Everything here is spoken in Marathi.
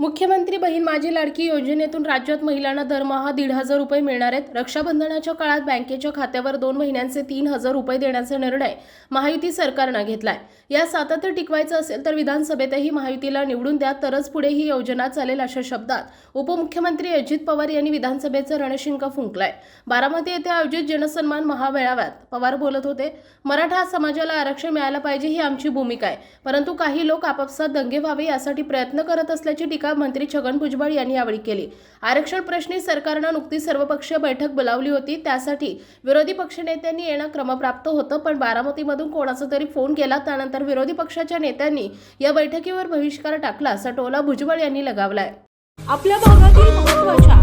मुख्यमंत्री बहीण माझी लाडकी योजनेतून राज्यात महिलांना दरमहा दीड हजार रुपये मिळणार आहेत. रक्षाबंधनाच्या काळात बँकेच्या खात्यावर दोन महिन्यांचे तीन हजार रुपये देण्याचा निर्णय महायुती सरकारनं घेतलाय. या सातत्य टिकवायचं असेल तर विधानसभेतही महायुतीला निवडून द्या तरच पुढे ही योजना चालेल अशा शब्दात उपमुख्यमंत्री अजित पवार यांनी विधानसभेचं रणशिंग फुंकलाय. बारामती येथे आयोजित जनसन्मान महामेळाव्यात पवार बोलत होते मराठा समाजाला आरक्षण मिळालं पाहिजे ही आमची भूमिका आहे. परंतु काही लोक आपापसात दंगे व्हावे यासाठी प्रयत्न करत असल्याची टीका मंत्री छगन भुजबळ यांनी यावेळी केली. आरक्षण प्रश्नी सरकारनं नुकतीच सर्वपक्षीय बैठक बोलावली होती. त्यासाठी विरोधी पक्षनेत्यांनी येणं क्रमप्राप्त होतं पण बारामतीमधून कोणाचा तरी फोन केला त्यानंतर विरोधी पक्षाच्या नेत्यांनी या बैठकीवर बहिष्कार टाकला असा टोला भुजबळ यांनी लगावलाय. आपल्या भागातील महत्त्वाच्या